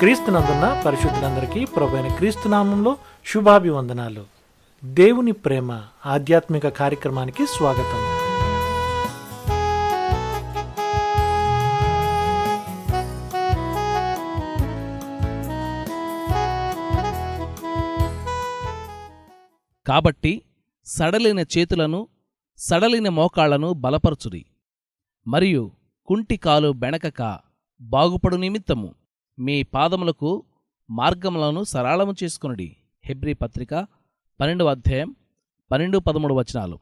క్రీస్తునందున్న పరిశుద్ధులందరికీ ప్రభైన క్రీస్తునామంలో శుభాభివందనాలు. దేవుని ప్రేమ ఆధ్యాత్మిక కార్యక్రమానికి స్వాగతం. కాబట్టి సడలిన చేతులను సడలిన మోకాళ్ళను బలపరచుడి. మరియు కుంటి కాలు బెణకక బాగుపడు నిమిత్తము. మీ పాదములకు మార్గములను సరళము చేసుకునుడి. హెబ్రీ పత్రిక పన్నెండవ అధ్యాయం పన్నెండు పదమూడు వచనాలు.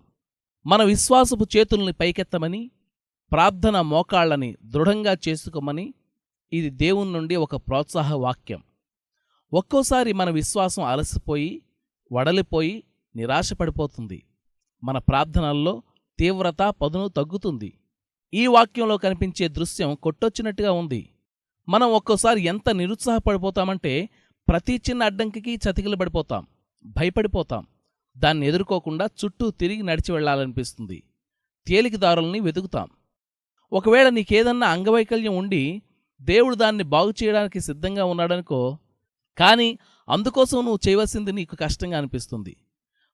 మన విశ్వాసపు చేతుల్ని పైకెత్తమని ప్రార్థన మోకాళ్ళని దృఢంగా చేసుకోమని ఇది దేవుని నుండి ఒక ప్రోత్సాహ వాక్యం. ఒక్కోసారి మన విశ్వాసం అలసిపోయి వడలిపోయి నిరాశపడిపోతుంది. మన ప్రార్థనల్లో తీవ్రత పదును తగ్గుతుంది. ఈ వాక్యంలో కనిపించే దృశ్యం కొట్టొచ్చినట్టుగా ఉంది. మనం ఒక్కోసారి ఎంత నిరుత్సాహపడిపోతామంటే ప్రతి చిన్న అడ్డంకికి చతికిలబడిపోతాం భయపడిపోతాం. దాన్ని ఎదుర్కోకుండా చుట్టూ తిరిగి నడిచి వెళ్ళాలనిపిస్తుంది. తేలికదారుల్ని వెతుకుతాం. ఒకవేళ నీకేదన్నా అంగవైకల్యం ఉండి దేవుడు దాన్ని బాగు చేయడానికి సిద్ధంగా ఉన్నాడనుకో కానీ అందుకోసం నువ్వు చేయవలసింది నీకు కష్టంగా అనిపిస్తుంది.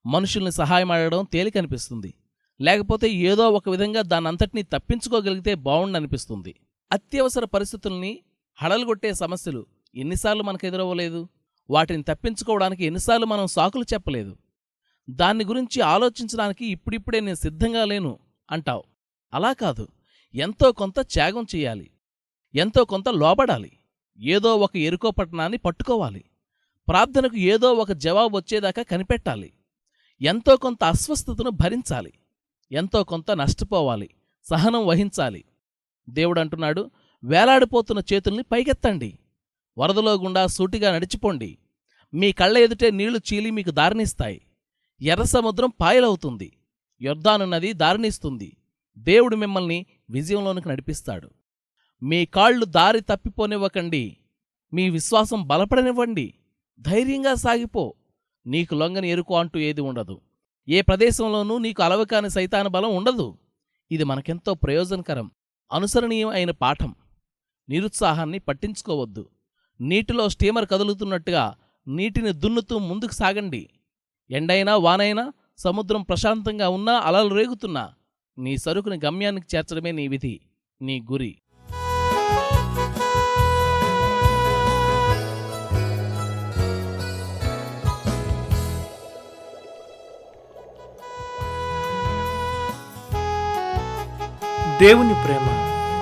మనుషుల్ని సహాయం అడగడం తేలిక అనిపిస్తుంది. లేకపోతే ఏదో ఒక విధంగా దానంతటినీ తప్పించుకోగలిగితే బాగుండనిపిస్తుంది అత్యవసర పరిస్థితుల్ని హడలుగొట్టే సమస్యలు ఎన్నిసార్లు మనకు ఎదురవ్వలేదు వాటిని తప్పించుకోవడానికి ఎన్నిసార్లు మనం సాకులు చెప్పలేదు? దాన్ని గురించి ఆలోచించడానికి ఇప్పుడిప్పుడే నేను సిద్ధంగా లేను అంటావు. అలా కాదు. ఎంతో కొంత త్యాగం చేయాలి. ఎంతో కొంత లోబడాలి. ఏదో ఒక ఎరుకో పట్టణాన్ని పట్టుకోవాలి. ప్రార్థనకు ఏదో ఒక జవాబు వచ్చేదాకా కనిపెట్టాలి. ఎంతో కొంత అస్వస్థతను భరించాలి. ఎంతో కొంత నష్టపోవాలి. సహనం వహించాలి. దేవుడు అంటున్నాడు వేలాడిపోతున్న చేతుల్ని పైకెత్తండి. వరదలో గుండా సూటిగా నడిచిపోండి. మీ కళ్ళ ఎదుటే నీళ్ళు చీలి మీకు దారినిస్తాయి. ఎర్ర సముద్రం పాయలవుతుంది. యొర్దాను నది దారినిస్తుంది. దేవుడు మిమ్మల్ని విజయంలోనికి నడిపిస్తాడు. మీ కాళ్ళు దారి తప్పిపోనివ్వకండి. మీ విశ్వాసం బలపడనివ్వండి. ధైర్యంగా సాగిపో. నీకు లొంగని ఎరుకు అంటూ ఏది ఉండదు. ఏ ప్రదేశంలోనూ నీకు అలవకాని సైతాన బలం ఉండదు. ఇది మనకెంతో ప్రయోజనకరం అనుసరణీయం అయిన పాఠం. నిరుత్సాహాన్ని పట్టించుకోవద్దు. నీటిలో స్టీమర్ కదులుతున్నట్టుగా నీటిని దున్నుతూ ముందుకు సాగండి. ఎండైనా వానైనా సముద్రం ప్రశాంతంగా ఉన్నా అలలు రేగుతున్నా నీ సరుకుని గమ్యానికి చేర్చడమే నీ విధి నీ గురి. దేవుని ప్రేమ.